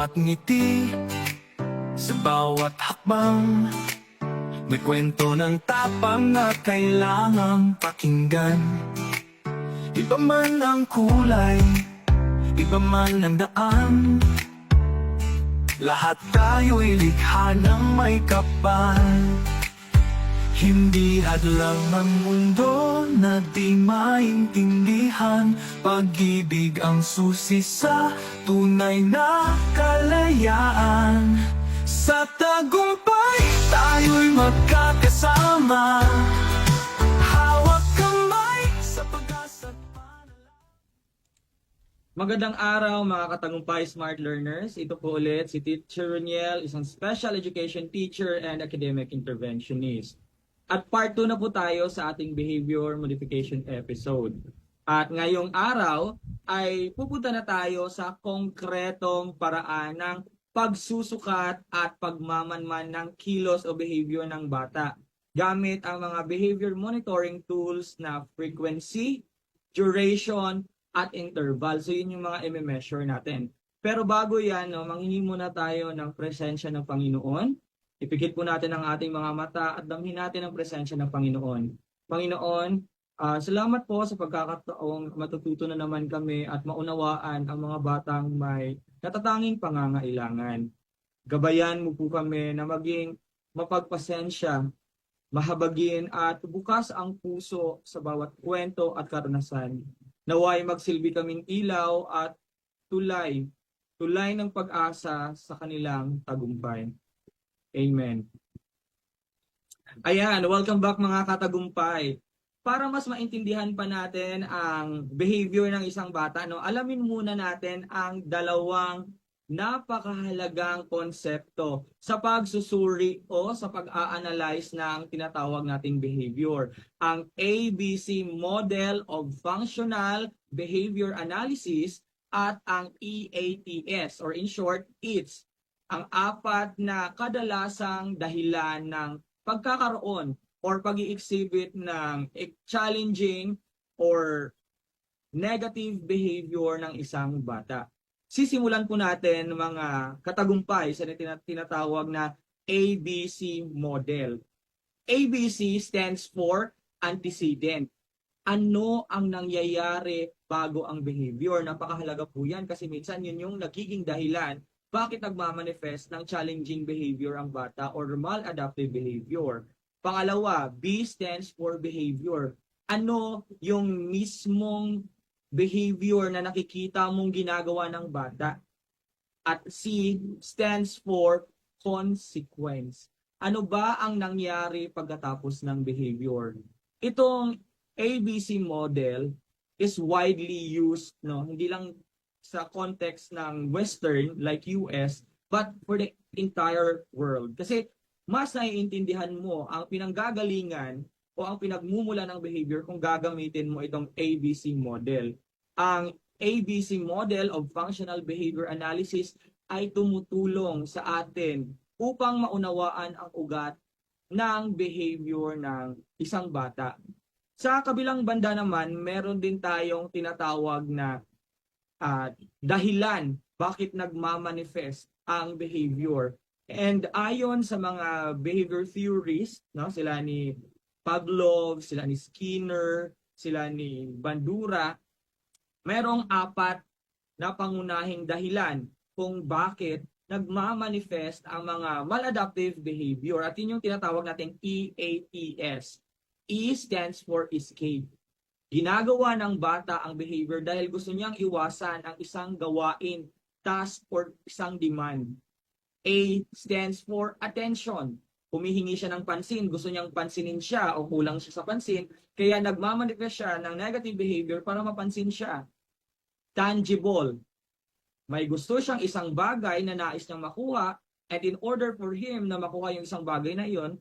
bawat ngiti Sa bawat hakbang. May kwento ng tapang na kailangang pakinggan. Iba man ang kulay Iba man ang daan. Lahat tayo'y likha ng may kapal Hindi hadlang ang mundo na di maintindihan Pag-ibig ang susi sa tunay na kalayaan Sa tagumpay tayo'y magkakasama Hawak kamay sa pag-asa at panalangin Magandang araw mga katagumpay smart learners. Ito po ulit si Teacher Roniel, isang special education teacher and academic interventionist. At part 2 na po tayo sa ating behavior modification episode. At ngayong araw ay pupunta na tayo sa konkretong paraan ng pagsusukat at pagmamanman ng kilos o behavior ng bata gamit ang mga behavior monitoring tools na frequency, duration, at interval. So yun yung mga i-measure natin. Pero bago yan, no, manghingi muna tayo ng presensya ng Panginoon. Ipikit po natin ang ating mga mata at damhin natin ang presensya ng Panginoon. Panginoon, ah, salamat po sa pagkakataong matututo na naman kami at maunawaan ang mga batang may natatanging pangangailangan. Gabayan mo po kami na maging mapagpasensya, mahabagin at bukas ang puso sa bawat kwento at karanasan. Naway magsilbi kaming ilaw at tulay, tulay ng pag-asa sa kanilang tagumpay. Amen. Ayan, welcome back mga katagumpay. Para mas maintindihan pa natin ang behavior ng isang bata, no, alamin muna natin ang dalawang napakahalagang konsepto sa pagsusuri o sa pag-a-analyze ng tinatawag nating behavior. Ang ABC Model of Functional Behavior Analysis at ang EATS or in short, EATS. Ang apat na kadalasang dahilan ng pagkakaroon or pag exhibit ng challenging or negative behavior ng isang bata sisimulan po natin mga katagumpay sa tina- tinatawag na ABC model. ABC stands for antecedent. Ano ang nangyayari bago ang behavior? Napakahalaga po yan kasi minsan yun yung nagiging dahilan bakit nagmamanifest ng challenging behavior ang bata or maladaptive behavior. Pangalawa, B stands for behavior. Ano yung mismong behavior na nakikita mong ginagawa ng bata. At C stands for consequence. Ano ba ang nangyari pagkatapos ng behavior? Itong ABC model is widely used, no? Hindi lang sa context ng Western like US, but for the entire world. Kasi mas naiintindihan mo ang pinanggagalingan o ang pinagmumula ng behavior kung gagamitin mo itong ABC model. Ang ABC model of functional behavior analysis ay tumutulong sa atin upang maunawaan ang ugat ng behavior ng isang bata. Sa kabilang banda naman, meron din tayong tinatawag na ah, dahilan bakit nagmamanifest ang behavior. And ayon sa mga behavior theories, no, sila ni Pavlov, sila ni Skinner, sila ni Bandura, merong apat na pangunahing dahilan kung bakit nagmamanifest ang mga maladaptive behavior at yun yung tinatawag natin EATS. E stands for escape. Ginagawa ng bata ang behavior dahil gusto niyang iwasan ang isang gawain, task, or isang demand. A stands for attention. Humihingi siya ng pansin, gusto niyang pansinin siya o kulang siya sa pansin, kaya nagmamanifest siya ng negative behavior para mapansin siya. Tangible. May gusto siyang isang bagay na nais niyang makuha and in order for him na makuha yung isang bagay na iyon,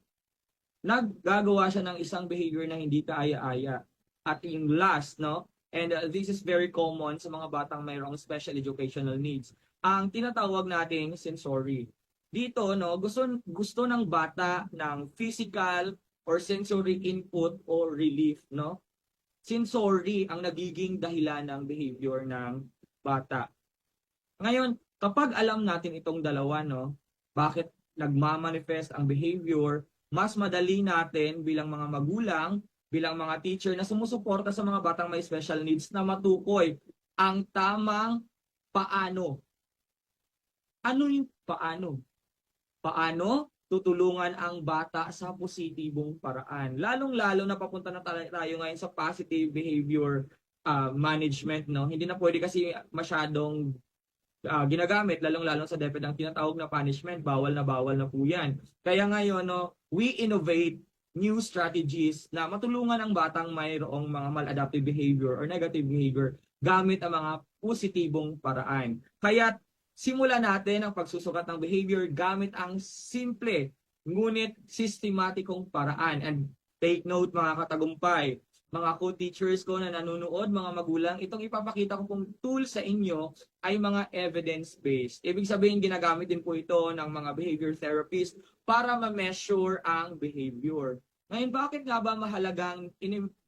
naggagawa siya ng isang behavior na hindi kaaya-aya. At yung last, no? And uh, this is very common sa mga batang mayroong special educational needs. Ang tinatawag nating sensory. Dito, no, gusto gusto ng bata ng physical or sensory input or relief, no? Sensory ang nagiging dahilan ng behavior ng bata. Ngayon, kapag alam natin itong dalawa, no, bakit nagmamanifest ang behavior, mas madali natin bilang mga magulang, bilang mga teacher na sumusuporta sa mga batang may special needs na matukoy ang tamang paano. Ano yung paano? Paano tutulungan ang bata sa positibong paraan? Lalong-lalo na papunta na tayo ngayon sa positive behavior ah, management, no? Hindi na pwede kasi masyadong ah, ginagamit, lalong-lalo sa DepEd ang tinatawag na punishment, bawal na bawal na po yan. Kaya ngayon, no, we innovate new strategies na matulungan ang batang mayroong mga maladaptive behavior or negative behavior gamit ang mga positibong paraan. Kaya simula natin ang pagsusukat ng behavior gamit ang simple ngunit sistematikong paraan. And take note mga katagumpay, mga co-teachers ko na nanonood, mga magulang, itong ipapakita ko pong tool sa inyo ay mga evidence-based. Ibig sabihin, ginagamit din po ito ng mga behavior therapists para ma-measure ang behavior. Ngayon, bakit nga ba mahalagang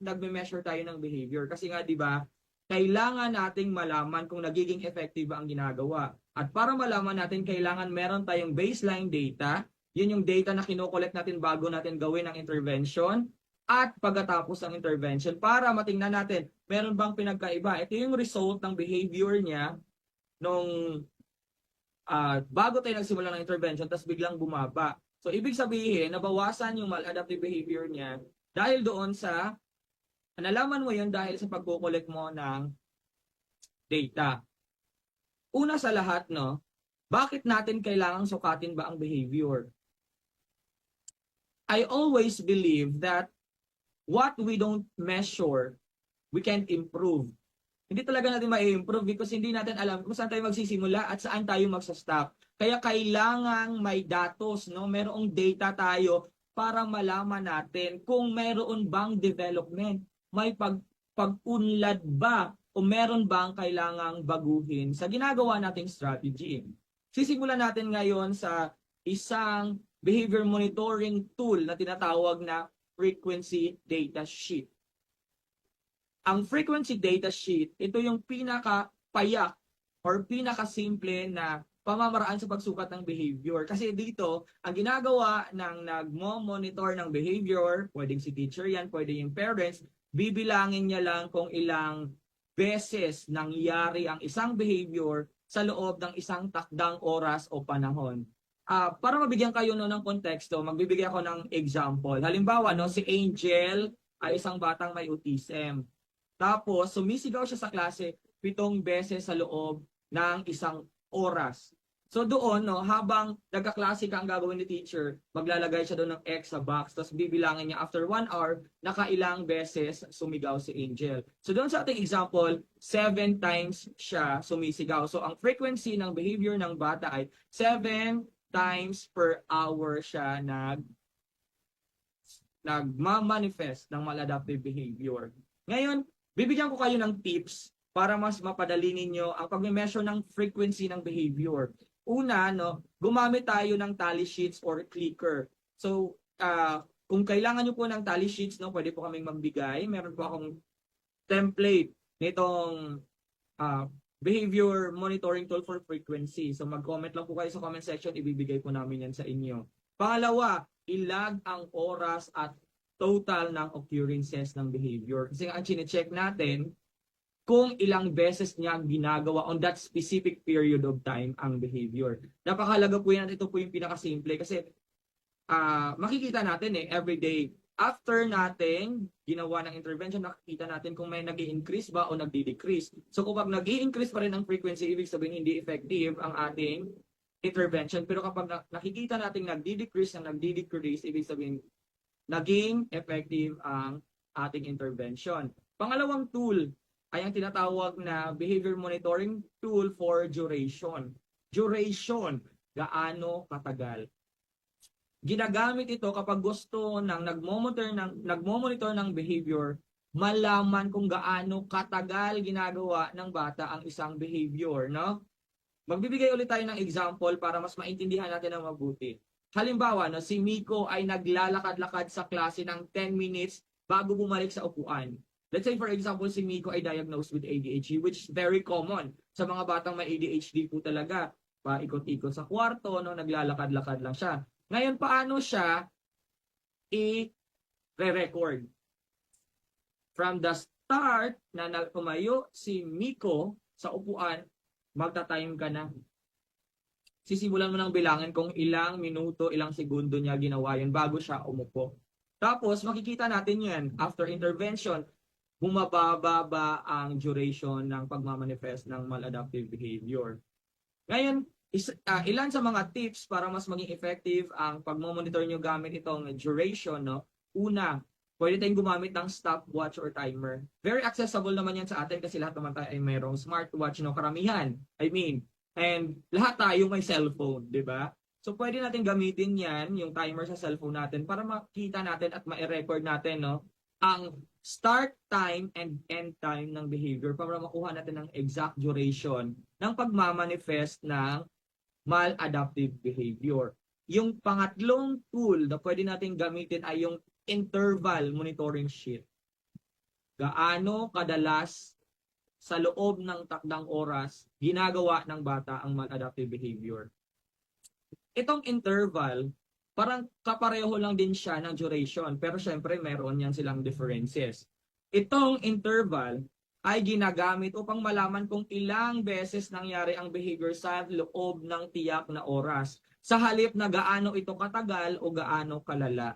nagme-measure tayo ng behavior? Kasi nga, di ba, kailangan nating malaman kung nagiging effective ang ginagawa. At para malaman natin, kailangan meron tayong baseline data. Yun yung data na kinokollect natin bago natin gawin ang intervention at pagkatapos ng intervention para matingnan natin, meron bang pinagkaiba? Ito yung result ng behavior niya nung ah, bago tayo nagsimula ng intervention tapos biglang bumaba. So, ibig sabihin, nabawasan yung maladaptive behavior niya dahil doon sa, nalaman mo yun dahil sa pagkukulik mo ng data. Una sa lahat, no, bakit natin kailangang sukatin ba ang behavior? I always believe that what we don't measure, we can't improve. Hindi talaga natin ma-improve because hindi natin alam kung saan tayo magsisimula at saan tayo magsa-stop. Kaya kailangang may datos, no? Merong data tayo para malaman natin kung meron bang development, may pag pag-unlad ba o meron bang kailangang baguhin sa ginagawa nating strategy. Sisimulan natin ngayon sa isang behavior monitoring tool na tinatawag na frequency data sheet. Ang frequency data sheet, ito yung pinaka-payak or pinaka-simple na pamamaraan sa pagsukat ng behavior. Kasi dito, ang ginagawa ng nagmo-monitor ng behavior, pwedeng si teacher yan, pwede yung parents, bibilangin niya lang kung ilang beses nangyari ang isang behavior sa loob ng isang takdang oras o panahon. Ah, para mabigyan kayo no ng konteksto, magbibigay ako ng example. Halimbawa, no, si Angel ay isang batang may autism. Tapos, sumisigaw siya sa klase pitong beses sa loob ng isang oras. So doon, no, habang nagkaklase ka ang gagawin ni teacher, maglalagay siya doon ng X sa box, tapos bibilangin niya after one hour, nakailang beses sumigaw si Angel. So doon sa ating example, seven times siya sumisigaw. So ang frequency ng behavior ng bata ay seven times per hour siya nag nagma-manifest ng maladaptive behavior. Ngayon, bibigyan ko kayo ng tips para mas mapadali ninyo ang pag-measure ng frequency ng behavior. Una, no, gumamit tayo ng tally sheets or clicker. So, ah, kung kailangan nyo po ng tally sheets, no, pwede po kaming magbigay. Meron po akong template nitong ah, behavior monitoring tool for frequency. So, mag-comment lang po kayo sa comment section, ibibigay po namin yan sa inyo. Pangalawa, ilag ang oras at total ng occurrences ng behavior. Kasi ang chinecheck natin, kung ilang beses niya ginagawa on that specific period of time ang behavior. Napakahalaga po yan at ito po yung pinakasimple kasi ah makikita natin eh everyday after natin ginawa ng intervention nakikita natin kung may nag increase ba o nagdi-decrease. So kung pag nag increase pa rin ang frequency ibig sabihin hindi effective ang ating intervention pero kapag na- nakikita natin nagdi-decrease na nagdi-decrease ibig sabihin naging effective ang ating intervention. Pangalawang tool ay ang tinatawag na behavior monitoring tool for duration. Duration, gaano katagal. Ginagamit ito kapag gusto ng nagmomonitor ng nagmomonitor ng behavior malaman kung gaano katagal ginagawa ng bata ang isang behavior, no? Magbibigay ulit tayo ng example para mas maintindihan natin ng mabuti. Halimbawa, no, si Miko ay naglalakad-lakad sa klase ng 10 minutes bago bumalik sa upuan. Let's say for example, si Miko ay diagnosed with ADHD which is very common sa mga batang may ADHD po talaga. paikot-ikot sa kwarto, no, naglalakad-lakad lang siya. Ngayon, paano siya i-record? From the start na tumayo si Miko sa upuan, magta-time ka na. Sisimulan mo nang bilangin kung ilang minuto, ilang segundo niya ginawa yun bago siya umupo. Tapos, makikita natin yan after intervention, bumababa ba ang duration ng pagmamanifest ng maladaptive behavior. Ngayon, is, ah, ilan sa mga tips para mas maging effective ang pagmamonitor nyo gamit itong duration, no? Una, pwede tayong gumamit ng stopwatch or timer. Very accessible naman yan sa atin kasi lahat naman tayo ay mayroong smartwatch, no? Karamihan, I mean. And lahat tayo may cellphone, di ba? So, pwede natin gamitin yan, yung timer sa cellphone natin, para makita natin at ma-record natin, no? Ang start time and end time ng behavior para makuha natin ng exact duration ng pagmamanifest ng maladaptive behavior. Yung pangatlong tool na pwede natin gamitin ay yung interval monitoring sheet. Gaano kadalas sa loob ng takdang oras ginagawa ng bata ang maladaptive behavior. Itong interval, parang kapareho lang din siya ng duration, pero syempre meron yan silang differences. Itong interval ay ginagamit upang malaman kung ilang beses nangyari ang behavior sa loob ng tiyak na oras sa halip na gaano ito katagal o gaano kalala.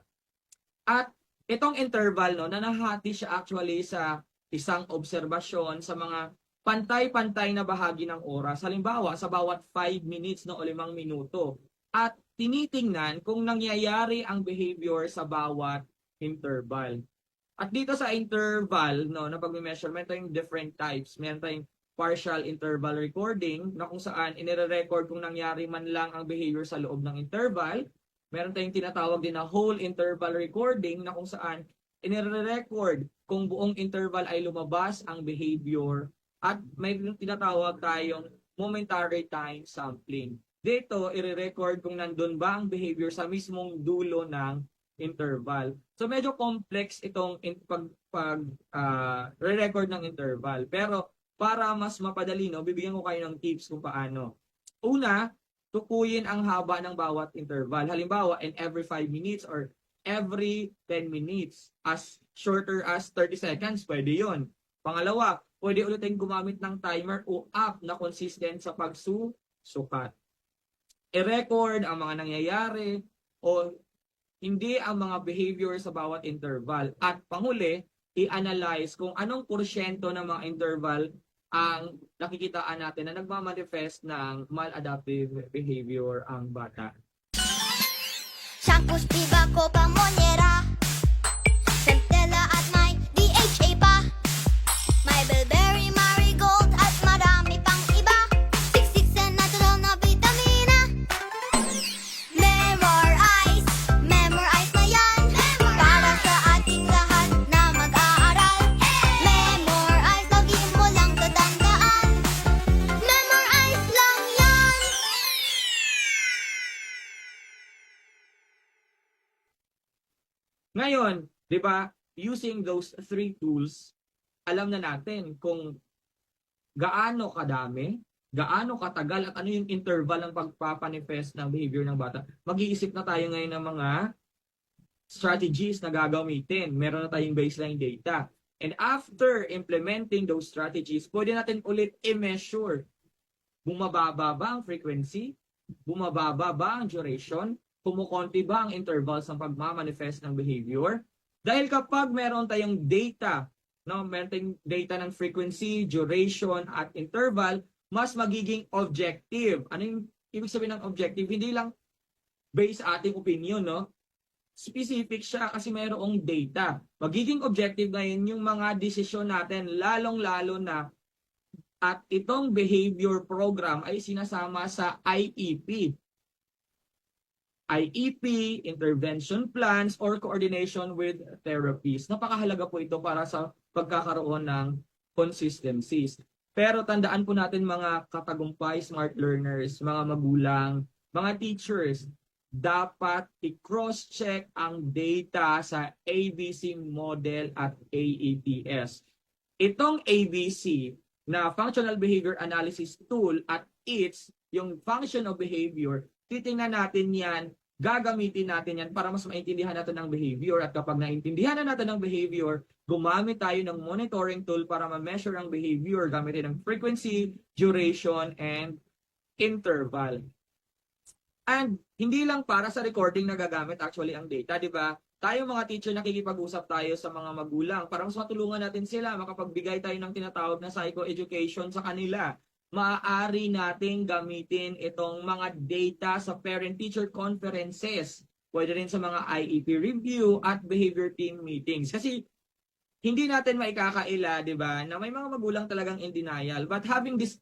At itong interval no, nanahati siya actually sa isang obserbasyon sa mga pantay-pantay na bahagi ng oras. Halimbawa, sa bawat 5 minutes no, o 5 minuto. At tinitingnan kung nangyayari ang behavior sa bawat interval. At dito sa interval, no, na pag-measurement, tayong different types. Meron tayong partial interval recording na kung saan inire-record kung nangyari man lang ang behavior sa loob ng interval. Meron tayong tinatawag din na whole interval recording na kung saan inire-record kung buong interval ay lumabas ang behavior at may tinatawag tayong momentary time sampling. Dito, i-record kung nandun ba ang behavior sa mismong dulo ng interval. So medyo complex itong in, pag pag ah, re-record ng interval. Pero para mas mapadali no, bibigyan ko kayo ng tips kung paano. Una, tukuyin ang haba ng bawat interval. Halimbawa, in every 5 minutes or every 10 minutes. As shorter as 30 seconds, pwede yon. Pangalawa, pwede ulit tayong gumamit ng timer o app na consistent sa pagsusukat. I-record ang mga nangyayari o hindi ang mga behavior sa bawat interval. At panghuli, i-analyze kung anong porsyento ng mga interval ang nakikitaan natin na nagmamanifest ng maladaptive behavior ang bata. Shampoo, Spiva, Copa, Monera 'di ba, using those three tools, alam na natin kung gaano kadami, gaano katagal at ano yung interval ng pagpapanifest ng behavior ng bata. Mag-iisip na tayo ngayon ng mga strategies na gagamitin. Meron na tayong baseline data. And after implementing those strategies, pwede natin ulit i-measure. Bumababa ba ang frequency? Bumababa ba ang duration? kumukonti ba ang intervals ng pagmamanifest ng behavior? Dahil kapag meron tayong data, no, meron tayong data ng frequency, duration, at interval, mas magiging objective. Ano yung ibig sabihin ng objective? Hindi lang based sa ating opinion, no? Specific siya kasi mayroong data. Magiging objective ngayon yung mga desisyon natin, lalong-lalo na at itong behavior program ay sinasama sa IEP. IEP, intervention plans, or coordination with therapies. Napakahalaga po ito para sa pagkakaroon ng consistencies. Pero tandaan po natin mga katagumpay smart learners, mga magulang, mga teachers, dapat i-cross-check ang data sa ABC model at AETS. Itong ABC na Functional Behavior Analysis Tool at its yung function of behavior, titingnan natin yan, gagamitin natin yan para mas maintindihan natin ang behavior. At kapag naintindihan na natin ang behavior, gumamit tayo ng monitoring tool para ma-measure ang behavior. Gamitin ng frequency, duration, and interval. And hindi lang para sa recording na gagamit actually ang data, di ba? Tayo mga teacher nakikipag-usap tayo sa mga magulang para mas matulungan natin sila, makapagbigay tayo ng tinatawag na psychoeducation sa kanila. Maaari nating gamitin itong mga data sa parent-teacher conferences. Pwede rin sa mga IEP review at behavior team meetings. Kasi hindi natin maikakaila, di ba, na may mga magulang talagang in denial. But having this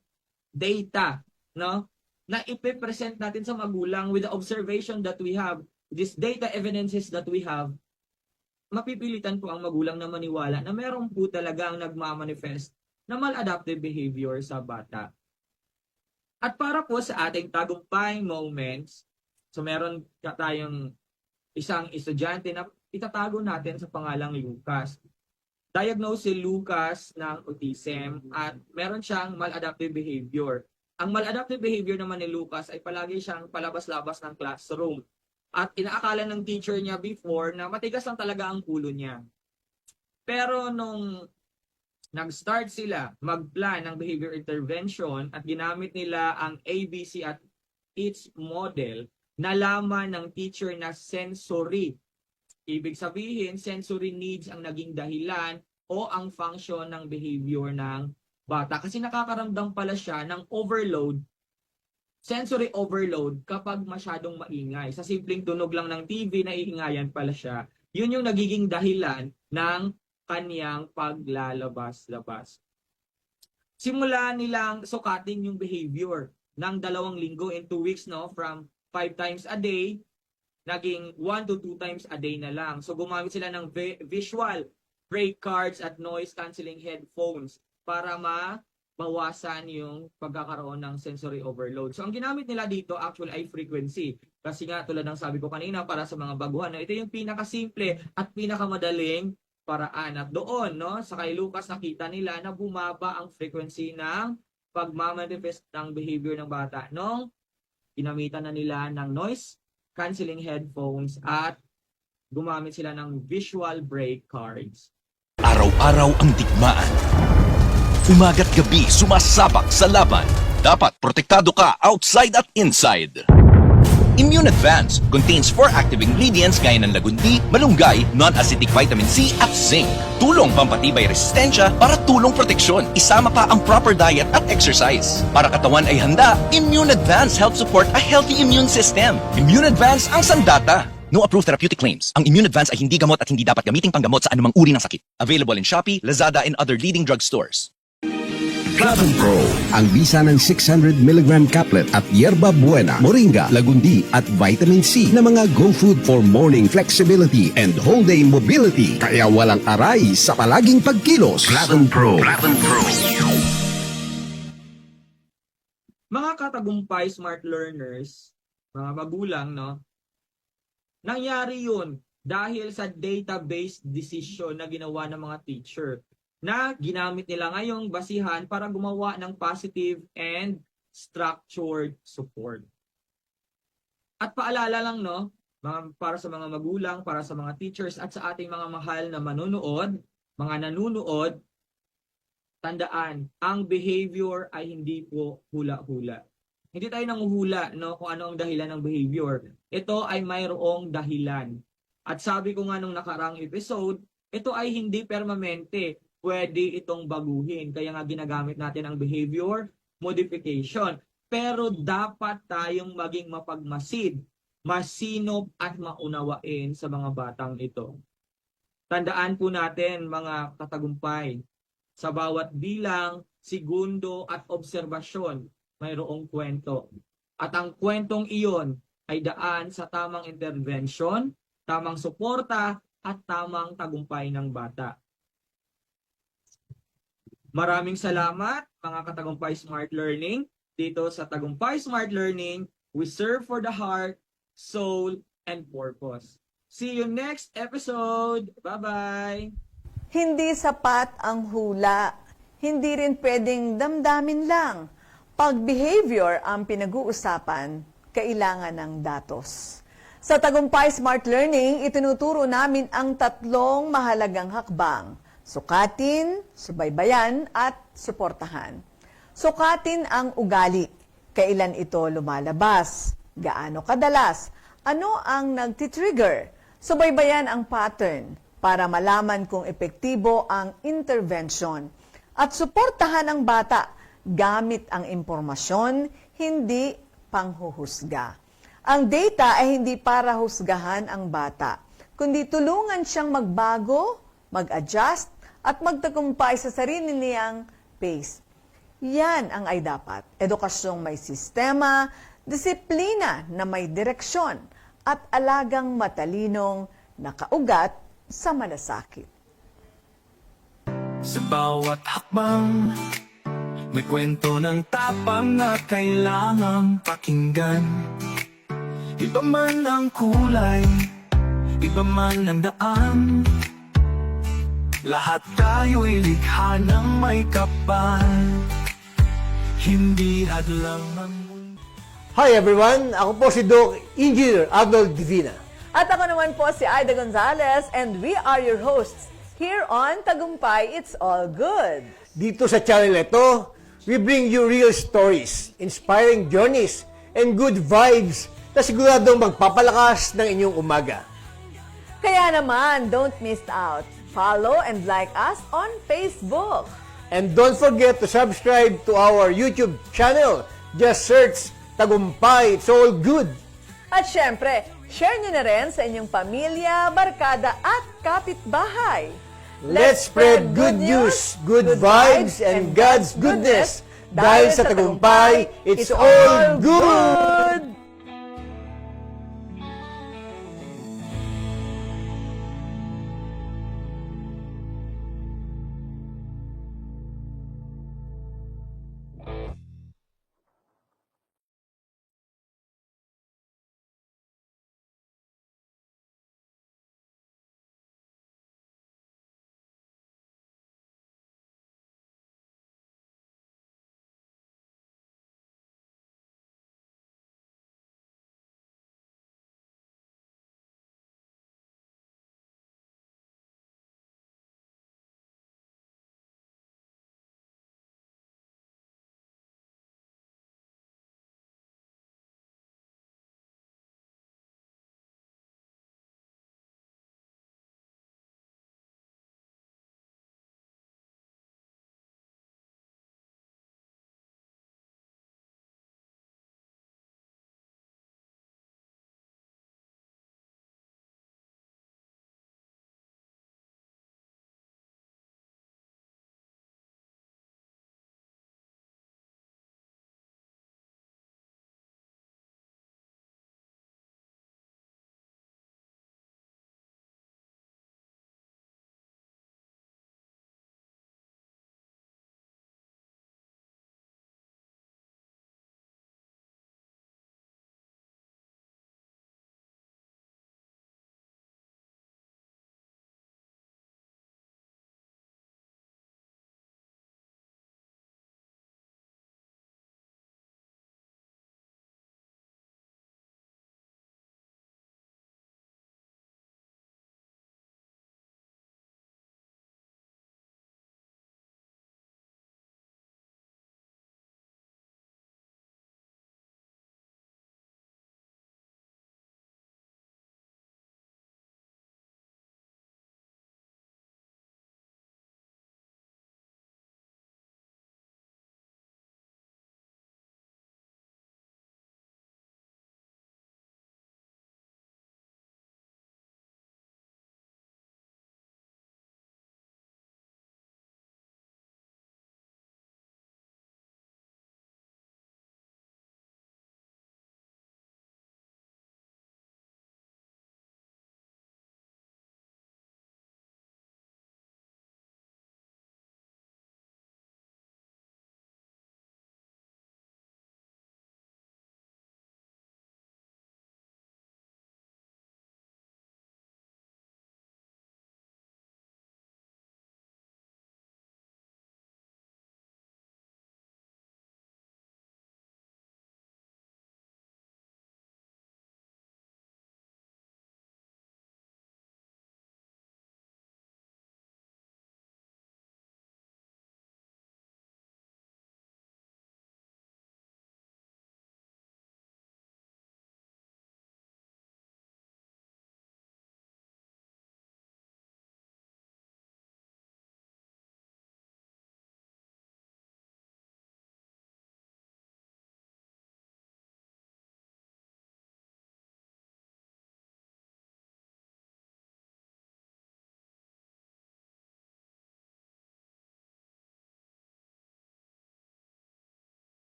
data, no, na ipipresent natin sa magulang with the observation that we have, this data evidences that we have, mapipilitan po ang magulang na maniwala na meron po talagang nagmamanifest na maladaptive behavior sa bata. At para po sa ating tagumpay moments, so meron ka tayong isang estudyante na itatago natin sa pangalang Lucas. Diagnose si Lucas ng autism at meron siyang maladaptive behavior. Ang maladaptive behavior naman ni Lucas ay palagi siyang palabas-labas ng classroom. At inaakala ng teacher niya before na matigas lang talaga ang ulo niya. Pero nung nag-start sila mag-plan ng behavior intervention at ginamit nila ang ABC at its model, nalaman ng teacher na sensory. Ibig sabihin, sensory needs ang naging dahilan o ang function ng behavior ng bata. Kasi nakakaramdam pala siya ng overload, sensory overload kapag masyadong maingay. Sa simpleng tunog lang ng TV, naiingayan pala siya. Yun yung nagiging dahilan ng kaniyang paglalabas-labas. Simula nilang sukatin yung behavior ng dalawang linggo in two weeks, no? From five times a day, naging one to two times a day na lang. So gumamit sila ng vi- visual break cards at noise cancelling headphones para mabawasan yung pagkakaroon ng sensory overload. So ang ginamit nila dito actually ay frequency. Kasi nga tulad ng sabi ko kanina para sa mga baguhan, ito yung pinakasimple at pinakamadaling paraan. At doon, no, sa kay Lucas nakita nila na bumaba ang frequency ng pagmamanifest ng behavior ng bata nung ginamitan na nila ng noise cancelling headphones at gumamit sila ng visual break cards. Araw-araw ang digmaan. Umaga't gabi sumasabak sa laban. Dapat protektado ka outside at inside. Immune Advance contains four active ingredients gaya ng lagundi, malunggay, non-acidic vitamin C at zinc. Tulong pampatibay resistensya para tulong proteksyon. Isama pa ang proper diet at exercise. Para katawan ay handa, Immune Advance helps support a healthy immune system. Immune Advance ang sandata. No approved therapeutic claims. Ang Immune Advance ay hindi gamot at hindi dapat gamiting panggamot sa anumang uri ng sakit. Available in Shopee, Lazada, and other leading drugstores. Platinum Pro, ang bisa ng 600mg caplet at yerba buena, moringa, lagundi at vitamin C na mga go food for morning flexibility and whole day mobility. Kaya walang aray sa palaging pagkilos. Platinum Pro. Platinum Pro. Mga katagumpay smart learners, mga magulang, no? Nangyari yun dahil sa database decision na ginawa ng mga teacher na ginamit nila ngayong basihan para gumawa ng positive and structured support. At paalala lang, no? Mga, para sa mga magulang, para sa mga teachers, at sa ating mga mahal na manunood, mga nanunood, tandaan, ang behavior ay hindi po hula-hula. Hindi tayo nanguhula no, kung ano ang dahilan ng behavior. Ito ay mayroong dahilan. At sabi ko nga nung nakarang episode, ito ay hindi permanente. Pwede itong baguhin. Kaya nga ginagamit natin ang behavior modification. Pero dapat tayong maging mapagmasid, masinop at maunawain sa mga batang ito. Tandaan po natin mga katagumpay, sa bawat bilang, segundo at obserbasyon, mayroong kwento. At ang kwentong iyon ay daan sa tamang intervention, tamang suporta, at tamang tagumpay ng bata. Maraming salamat mga katagumpay Smart Learning. Dito sa Tagumpay Smart Learning, we serve for the heart, soul, and purpose. See you next episode. Bye-bye! Hindi sapat ang hula. Hindi rin pwedeng damdamin lang. Pag behavior ang pinag-uusapan, kailangan ng datos. Sa Tagumpay Smart Learning, itinuturo namin ang tatlong mahalagang hakbang. Sukatin, subaybayan, at suportahan. Sukatin ang ugali. Kailan ito lumalabas? Gaano kadalas? Ano ang nagtitrigger? Subaybayan ang pattern para malaman kung epektibo ang intervention. At suportahan ang bata gamit ang impormasyon, hindi panghuhusga. Ang data ay hindi para husgahan ang bata, kundi tulungan siyang magbago, mag-adjust, at magtagumpay sa sarili niyang pace. Yan ang ay dapat. Edukasyong may sistema, disiplina na may direksyon, at alagang matalinong nakaugat sa malasakit. Sa bawat hakbang May kwento ng tapang na kailangang pakinggan Iba man ang kulay Iba man ang daan Lahat tayo'y likha ng may kapal Hindi hadlang ang Hi everyone, ako po si Doc Engineer Arnold Divina. At ako naman po si Aida Gonzalez and we are your hosts here on Tagumpay It's All Good. Dito sa channel ito, we bring you real stories, inspiring journeys, and good vibes na siguradong magpapalakas ng inyong umaga. Kaya naman, don't miss out. Follow and like us on Facebook. And don't forget to subscribe to our YouTube channel. Just search Tagumpay It's All Good. At syempre, share nyo na rin sa inyong pamilya, barkada at kapitbahay. Let's spread good news, good vibes, and God's goodness. Dahil sa Tagumpay, it's all good!